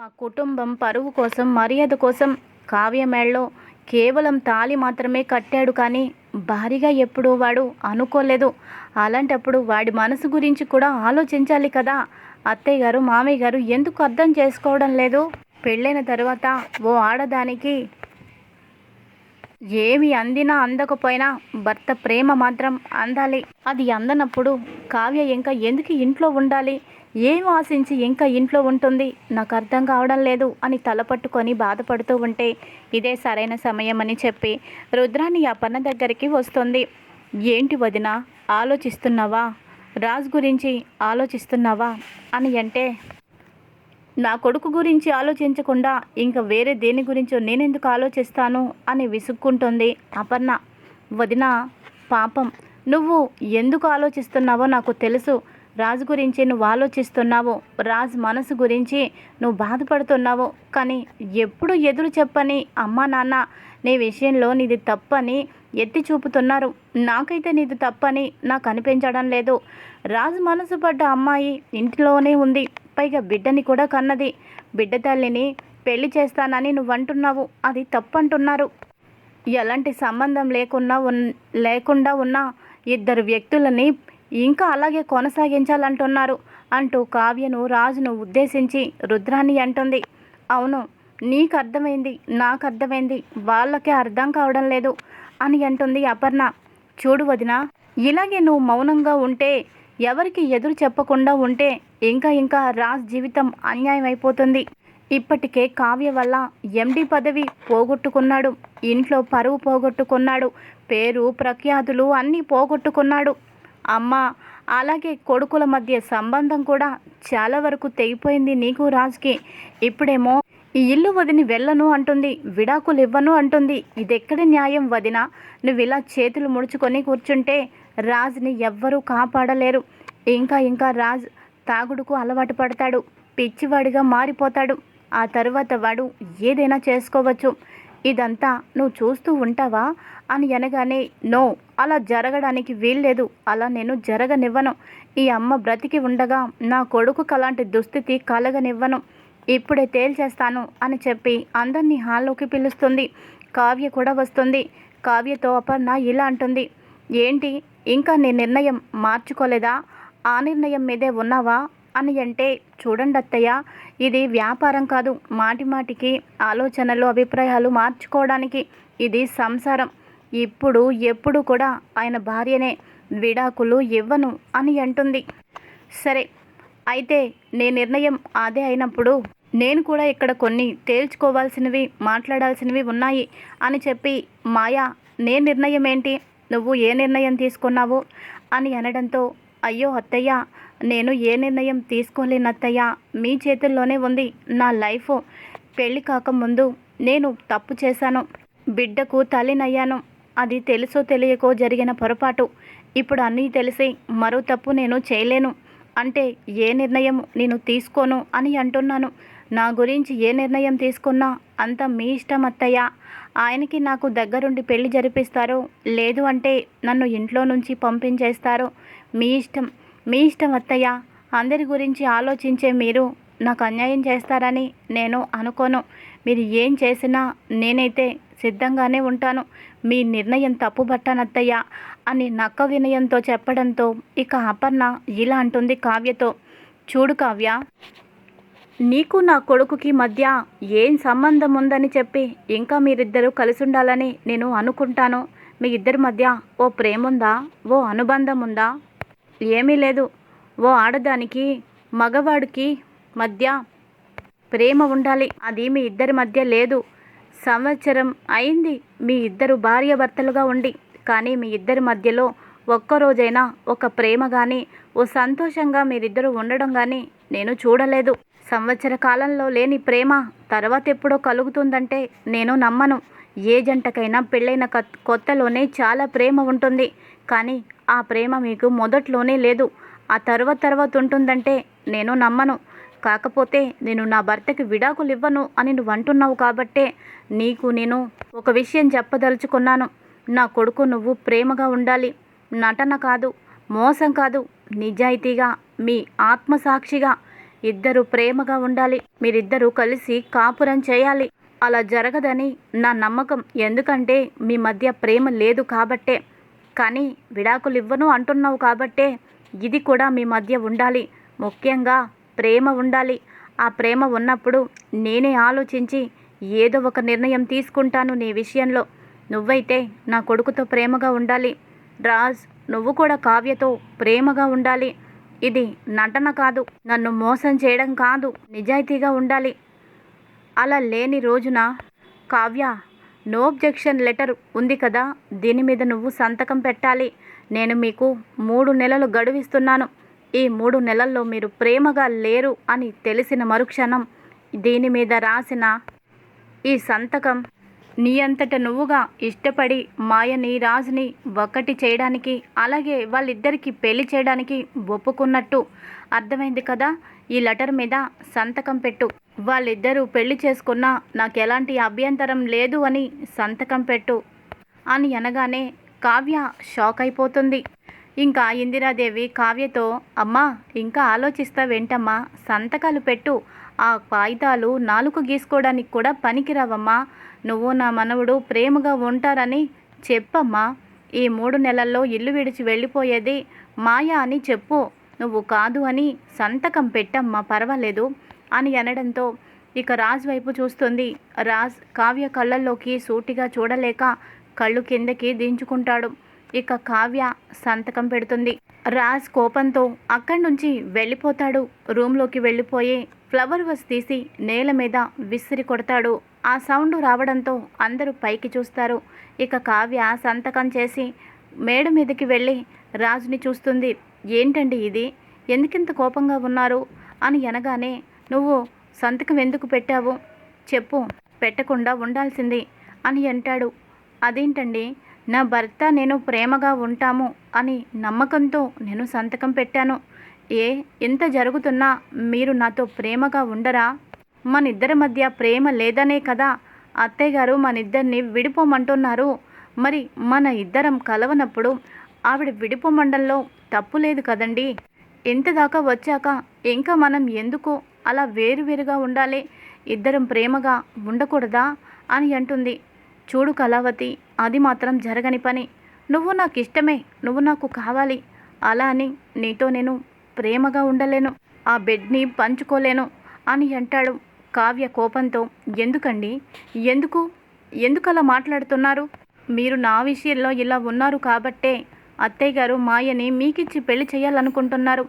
మా కుటుంబం పరువు కోసం మర్యాద కోసం కావ్యమేళ్ళలో కేవలం తాళి మాత్రమే కట్టాడు కానీ భారీగా ఎప్పుడూ వాడు అనుకోలేదు. అలాంటప్పుడు వాడి మనసు గురించి కూడా ఆలోచించాలి కదా. అత్తయ్య గారు మామయ్య గారు ఎందుకు అర్థం చేసుకోవడం లేదు? పెళ్ళైన తర్వాత ఓ ఆడదానికి ఏమి అందినా అందకపోయినా భర్త ప్రేమ మాత్రం అందాలి. అది అందనప్పుడు కావ్య ఇంకా ఎందుకు ఇంట్లో ఉండాలి? ఏం ఆశించి ఇంకా ఇంట్లో ఉంటుంది? నాకు అర్థం కావడం లేదు అని తలపట్టుకొని బాధపడుతూ ఉంటే ఇదే సరైన సమయం అని చెప్పి రుద్రాని అపర్ణ దగ్గరికి వస్తుంది. ఏంటి వదిన ఆలోచిస్తున్నావా? రాజ్ గురించి ఆలోచిస్తున్నావా? అని అంటే నా కొడుకు గురించి ఆలోచించకుండా ఇంకా వేరే దేని గురించో నేనెందుకు ఆలోచిస్తాను? అని విసుక్కుంటుంది అపర్ణ. వదిన పాపం. నువ్వు ఎందుకు ఆలోచిస్తున్నావో నాకు తెలుసు. రాజు గురించి నువ్వు ఆలోచిస్తున్నావు. రాజు మనసు గురించి నువ్వు బాధపడుతున్నావు. కానీ ఎప్పుడు ఎదురు చెప్పని అమ్మా నాన్న నీ విషయంలో నీది తప్పని ఎత్తి చూపుతున్నారు. నాకైతే నీది తప్పని నాకు అనిపించడం లేదు. రాజు మనసు పడ్డ అమ్మాయి ఇంటిలోనే ఉంది. పైగా బిడ్డని కూడా కన్నది. బిడ్డ తల్లిని పెళ్ళి చేస్తానని నువ్వు అంటున్నావు అది తప్పంటున్నారు. ఎలాంటి సంబంధం లేకున్నా ఉన్ లేకుండా ఉన్న ఇద్దరు వ్యక్తులని ఇంకా అలాగే కొనసాగించాలంటున్నారు అంటూ కావ్యను రాజును ఉద్దేశించి రుద్రాన్ని అంటుంది. అవును నీకు అర్థమైంది నాకు అర్థమైంది వాళ్ళకే అర్థం కావడం లేదు అని అంటుంది అపర్ణ. చూడు వదిన ఇలాగే నువ్వు మౌనంగా ఉంటే ఎవరికి ఎదురు చెప్పకుండా ఉంటే ఇంకా ఇంకా రాజ్ జీవితం అన్యాయం అయిపోతుంది. ఇప్పటికే కావ్య వల్ల ఎండి పదవి పోగొట్టుకున్నాడు ఇంట్లో పరువు పోగొట్టుకున్నాడు పేరు ప్రఖ్యాతులు అన్నీ పోగొట్టుకున్నాడు. అమ్మ అలాగే కొడుకుల మధ్య సంబంధం కూడా చాలా వరకు తెగిపోయింది నీకు రాజ్కి. ఇప్పుడేమో ఈ ఇల్లు వదిని వెళ్ళను అంటుంది విడాకులు ఇవ్వను అంటుంది. ఇదెక్కడ న్యాయం వదిన? నువ్వు ఇలా చేతులు ముడుచుకొని కూర్చుంటే రాజ్ని ఎవ్వరూ కాపాడలేరు. ఇంకా ఇంకా రాజ్ తాగుడుకు అలవాటు పడతాడు పిచ్చివాడిగా మారిపోతాడు. ఆ తరువాత వాడు ఏదైనా చేసుకోవచ్చు. ఇదంతా నువ్వు చూస్తూ ఉంటావా? అని అనగానే నో అలా జరగడానికి వీల్లేదు. అలా నేను జరగనివ్వను. ఈ అమ్మ బ్రతికి ఉండగా నా కొడుకుకు అలాంటి దుస్థితి కలగనివ్వను. ఇప్పుడే తేల్చేస్తాను అని చెప్పి అందరినీ హాల్లోకి పిలుస్తుంది. కావ్య కూడా వస్తుంది. కావ్యతో అపర్ణ ఇలా అంటుంది. ఏంటి? ఇంకా నీ నిర్ణయం మార్చుకోలేదా? ఆ నిర్ణయం మీదే ఉన్నావా? అని అంటే చూడండి అత్తయ్య ఇది వ్యాపారం కాదు. మాటి మాటికి ఆలోచనలు అభిప్రాయాలు మార్చుకోవడానికి ఇది సంసారం. ఇప్పుడు ఎప్పుడు కూడా ఆయన భార్యనే విడాకులు ఇవ్వను అని అంటుంది. సరే అయితే నీ నిర్ణయం అదే అయినప్పుడు నేను కూడా ఇక్కడ కొన్ని తేల్చుకోవాల్సినవి మాట్లాడాల్సినవి ఉన్నాయి అని చెప్పి మాయా నే నిర్ణయం ఏంటి? నువ్వు ఏ నిర్ణయం తీసుకున్నావు? అని అనడంతో అయ్యో అత్తయ్య నేను ఏ నిర్ణయం తీసుకోలేనత్తయ్యా? మీ చేతుల్లోనే ఉంది నా లైఫ్. పెళ్ళి కాకముందు నేను తప్పు చేశాను. బిడ్డకు తల్లినయ్యాను. అది తెలుసో తెలియకో జరిగిన పొరపాటు. ఇప్పుడు అన్నీ తెలిసి మరో తప్పు నేను చేయలేను. అంటే ఏ నిర్ణయం నేను తీసుకోను అని అంటున్నాను. నా గురించి ఏ నిర్ణయం తీసుకున్నా అంత మీ ఇష్టం అత్తయ్య ఆయనకి నాకు దగ్గరుండి పెళ్ళి జరిపిస్తారో. లేదు అంటే నన్ను ఇంట్లో నుంచి పంపించేస్తారో. మీ ఇష్టం. మీ ఇష్టం అత్తయ్య. అందరి గురించి ఆలోచించే మీరు నాకు అన్యాయం చేస్తారని నేను అనుకోను. మీరు ఏం చేసినా నేనైతే సిద్ధంగానే ఉంటాను. మీ నిర్ణయం తప్పుబట్టానత్తయ్య అని నక్క వినయంతో చెప్పడంతో ఇక అపర్ణ ఇలా అంటుంది కావ్యతో. చూడు కావ్య నీకు నా కొడుకుకి మధ్య ఏం సంబంధం ఉందని చెప్పి ఇంకా మీరిద్దరూ కలిసి ఉండాలని నేను అనుకుంటాను. మీ ఇద్దరి మధ్య ఓ ప్రేమ ఉందా ఓ అనుబంధం ఉందా? ఏమీ లేదు. ఓ ఆడదానికి మగవాడికి మధ్య ప్రేమ ఉండాలి. అది మీ ఇద్దరి మధ్య లేదు. సంవత్సరం అయింది. మీ ఇద్దరు భార్యాభర్తలుగా ఉండి. కానీ మీ ఇద్దరి మధ్యలో ఒక్కరోజైనా ఒక ప్రేమ కానీ ఓ సంతోషంగా మీరిద్దరూ ఉండడం కానీ నేను చూడలేదు. సంవత్సర కాలంలో లేని ప్రేమ తర్వాత ఎప్పుడో కలుగుతుందంటే నేను నమ్మను. ఏ జంటకైనా పెళ్ళైన కొత్తలోనే చాలా ప్రేమ ఉంటుంది. కానీ ఆ ప్రేమ మీకు మొదట్లోనే లేదు. ఆ తర్వాత తర్వాత ఉంటుందంటే నేను నమ్మను. కాకపోతే నేను నా భర్తకి విడాకులు ఇవ్వను అని నువ్వు అంటున్నావు కాబట్టే నీకు నేను ఒక విషయం చెప్పదలుచుకున్నాను. నా కొడుకు నువ్వు ప్రేమగా ఉండాలి. నటన కాదు మోసం కాదు నిజాయితీగా మీ ఆత్మసాక్షిగా. ఇద్దరు ప్రేమగా ఉండాలి. మీరిద్దరూ కలిసి కాపురం చేయాలి. అలా జరగదని నా నమ్మకం. ఎందుకంటే మీ మధ్య ప్రేమ లేదు కాబట్టే. కానీ విడాకులు ఇవ్వను అంటున్నావు కాబట్టే ఇది కూడా మీ మధ్య ఉండాలి. ముఖ్యంగా ప్రేమ ఉండాలి. ఆ ప్రేమ ఉన్నప్పుడు నేనే ఆలోచించి ఏదో ఒక నిర్ణయం తీసుకుంటాను నీ విషయంలో. నువ్వైతే నా కొడుకుతో ప్రేమగా ఉండాలి. రాజ్ నువ్వు కూడా కావ్యతో ప్రేమగా ఉండాలి. ఇది నటన కాదు. నన్ను మోసం చేయడం కాదు. నిజాయితీగా ఉండాలి. అలా లేని రోజున కావ్య నో అబ్జెక్షన్ లెటర్ ఉంది కదా దీని మీద నువ్వు సంతకం పెట్టాలి. నేను మీకు మూడు నెలలు గడువిస్తున్నాను. ఈ మూడు నెలల్లో మీరు ప్రేమగా లేరు అని తెలిసిన మరుక్షణం దీని మీద రాసిన ఈ సంతకం నీ అంతట నువ్వుగా ఇష్టపడి మాయని రాజుని ఒక్కటి చేయడానికి అలాగే వాళ్ళిద్దరికి పెళ్ళి చేయడానికి ఒప్పుకున్నట్టు. అర్థమైంది కదా? ఈ లెటర్ మీద సంతకం పెట్టు. వాళ్ళిద్దరూ పెళ్ళి చేసుకున్నా నాకు ఎలాంటి అభ్యంతరం లేదు అని సంతకం పెట్టు అని అనగానే కావ్య షాక్ అయిపోతుంది. ఇంకా ఇందిరాదేవి కావ్యతో అమ్మా ఇంకా ఆలోచిస్తావేంటమ్మా? సంతకాలు పెట్టు. ఆ కాగితాలు నాలుక గీసుకోవడానికి కూడా పనికిరావమ్మా. నువ్వు నా మనవడు ప్రేమగా ఉంటారని చెప్పమ్మా. ఈ మూడు నెలల్లో ఇల్లు విడిచి వెళ్ళిపోయేది మాయ అని చెప్పు. నువ్వు కాదు అని సంతకం పెట్టమ్మా పర్వాలేదు. అని అనడంతో ఇక రాజ్ వైపు చూస్తుంది. రాజ్ కావ్య కళ్ళల్లోకి సూటిగా చూడలేక కళ్ళు కిందకి దించుకుంటాడు. ఇక కావ్య సంతకం పెడుతుంది. రాజ్ కోపంతో అక్కడి నుంచి వెళ్ళిపోతాడు. రూమ్లోకి వెళ్ళిపోయి ఫ్లవర్ వాస్ తీసి నేల మీద విసిరి కొడతాడు. ఆ సౌండ్ రావడంతో అందరూ పైకి చూస్తారు. ఇక కావ్య సంతకం చేసి మేడ మీదకి వెళ్ళి రాజుని చూస్తుంది. ఏంటండి ఇది? ఎందుకింత కోపంగా ఉన్నారు? అని అనగానే నువ్వు సంతకం ఎందుకు పెట్టావు? చెప్పు పెట్టకుండా ఉండాల్సింది అని అంటాడు. అదేంటండి? నా భర్త నేను ప్రేమగా ఉంటాము అని నమ్మకంతో నేను సంతకం పెట్టాను. ఏ ఇంత జరుగుతున్నా మీరు నాతో ప్రేమగా ఉండరా? మన ఇద్దరి మధ్య ప్రేమ లేదనే కదా? అత్తయ్య గారు మన ఇద్దరిని విడిపోమంటున్నారు. మరి మన ఇద్దరం కలవనప్పుడు ఆవిడ విడిపోమండంలో తప్పు లేదు కదండి? ఇంత దాకా వచ్చాక ఇంకా మనం ఎందుకు అలా వేరువేరుగా ఉండాలి. ఇద్దరం ప్రేమగా ఉండకూడదా? అని అంటుంది. చూడు కళావతి అది మాత్రం జరగని పని. నువ్వు నాకు ఇష్టమే నువ్వు నాకు కావాలి. అలా అని నీతో నేను ప్రేమగా ఉండలేను. ఆ బెడ్ని పంచుకోలేను అని అంటాడు కావ్య కోపంతో. ఎందుకండి? ఎందుకు? ఎందుకు అలా మాట్లాడుతున్నారు? మీరు నా విషయంలో ఇలా ఉన్నారు కాబట్టే అత్తయ్య గారు మాయని మీకిచ్చి పెళ్ళి చేయాలనుకుంటున్నారు.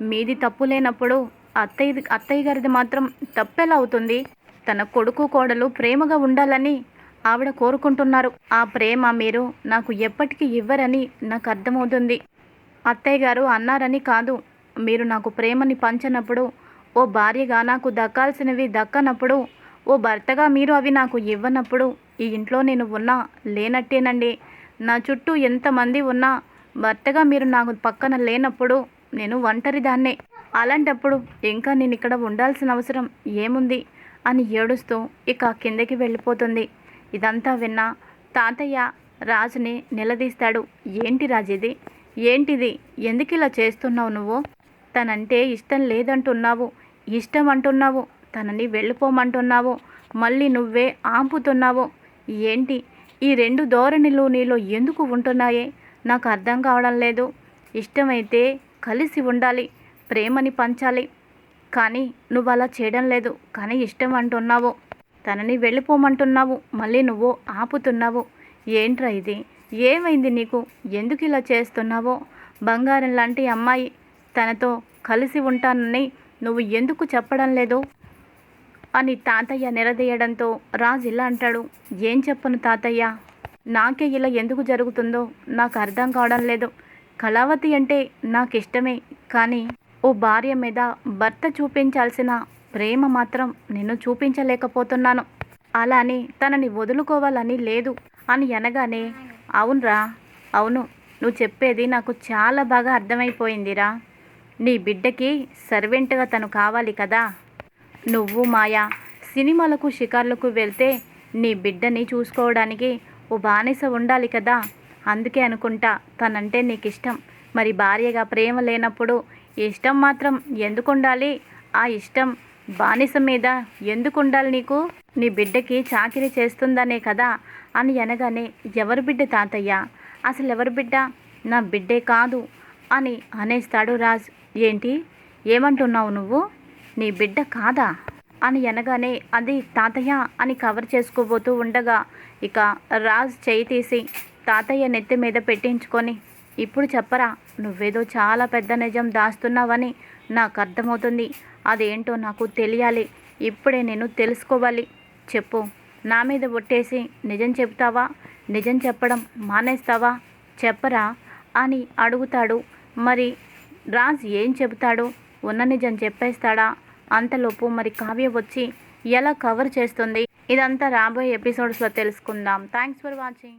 మీది తప్పు లేనప్పుడు అత్తయ్య అత్తయ్య గారిది మాత్రం తప్పెలా అవుతుంది. తన కొడుకు కోడలు ప్రేమగా ఉండాలని ఆవిడ కోరుకుంటున్నారు. ఆ ప్రేమ మీరు నాకు ఎప్పటికీ ఇవ్వరని నాకు అర్థమవుతుంది. అత్తయ్య గారు అన్నారని కాదు. మీరు నాకు ప్రేమని పంచనప్పుడు ఓ భార్యగా నాకు దక్కాల్సినవి దక్కనప్పుడు ఓ భర్తగా మీరు అవి నాకు ఇవ్వనప్పుడు ఈ ఇంట్లో నేను ఉన్నా లేనట్టేనండి. నా చుట్టూ ఎంతమంది ఉన్నా భర్తగా మీరు నాకు పక్కన లేనప్పుడు నేను ఒంటరిదాన్నే. అలాంటప్పుడు ఇంకా నేను ఇక్కడ ఉండాల్సిన అవసరం ఏముంది? అని ఏడుస్తూ ఇక కిందకి వెళ్ళిపోతుంది. ఇదంతా విన్న తాతయ్య రాజుని నిలదీస్తాడు. ఏంటి రాజిది? ఏంటిది? ఎందుకు ఇలా చేస్తున్నావు నువ్వు? తనంటే ఇష్టం లేదంటున్నావు. ఇష్టం అంటున్నావు. తనని వెళ్ళిపోమంటున్నావు. మళ్ళీ నువ్వే ఆపుతున్నావు. ఏంటి? ఈ రెండు ధోరణిలు నీలో ఎందుకు ఉంటున్నాయే? నాకు అర్థం కావడం లేదు. ఇష్టమైతే కలిసి ఉండాలి. ప్రేమని పంచాలి. కానీ నువ్వు అలా చేయడం లేదు. కానీ ఇష్టం అంటున్నావు. తనని వెళ్ళిపోమంటున్నావు. మళ్ళీ నువ్వు ఆపుతున్నావు. ఏంట్రా ఇది? ఏమైంది నీకు? ఎందుకు ఇలా చేస్తున్నావో? బంగారం లాంటి అమ్మాయి. తనతో కలిసి ఉంటానని నువ్వు ఎందుకు చెప్పడం లేదు? అని తాతయ్య నిలదీయడంతో రాజు ఇలా అంటాడు. ఏం చెప్పను తాతయ్య? నాకే ఇలా ఎందుకు జరుగుతుందో నాకు అర్థం కావడం లేదు. కళావతి అంటే నాకు ఇష్టమే కానీ ఓ భార్య మీద భర్త చూపించాల్సిన ప్రేమ మాత్రం నేను చూపించలేకపోతున్నాను. అలా అని తనని వదులుకోవాలని లేదు అని అనగానే అవునరా అవును నువ్వు చెప్పేది నాకు చాలా బాగా అర్థమైపోయిందిరా. నీ బిడ్డకి సర్వెంట్గా తను కావాలి కదా. నువ్వు మాయా సినిమాలకు షికార్లకు వెళ్తే నీ బిడ్డని చూసుకోవడానికి ఓ బానిస ఉండాలి కదా. అందుకే అనుకుంటా తనంటే నీకు ఇష్టం మరి భార్యగా ప్రేమ లేనప్పుడు ఇష్టం మాత్రం ఎందుకు ఉండాలి ఆ ఇష్టం బానిస మీద ఎందుకు ఉండాలి నీకు? నీ బిడ్డకి చాకిరీ చేస్తుందనే కదా? అని అనగానే ఎవరి బిడ్డ తాతయ్య? అసలు ఎవరి బిడ్డ? నా బిడ్డే కాదు అని అనేస్తాడు రాజ్. ఏంటి? ఏమంటున్నావు నువ్వు? నీ బిడ్డ కాదా? అని అనగానే అది తాతయ్య అని కవర్ చేసుకోబోతూ ఉండగా ఇక రాజ్ చేయి తీసి తాతయ్య నెత్తి మీద పెట్టించుకొని ఇప్పుడు చెప్పరా? నువ్వేదో చాలా పెద్ద నిజం దాస్తున్నావని నాకు అర్థమవుతుంది. అదేంటో నాకు తెలియాలి. ఇప్పుడే నేను తెలుసుకోవాలి. చెప్పు. నా మీద ఒట్టేసి నిజం చెప్తావా నిజం చెప్పడం మానేస్తావా? చెప్పరా? అని అడుగుతాడు. మరి రాజ్ ఏం చెబుతాడు? ఉన్న నిజం చెప్పేస్తాడా? అంతలోపు మరి కావ్య వచ్చి ఎలా కవర్ చేస్తుంది? ఇదంతా రాబోయే ఎపిసోడ్స్లో తెలుసుకుందాం. Thanks for watching.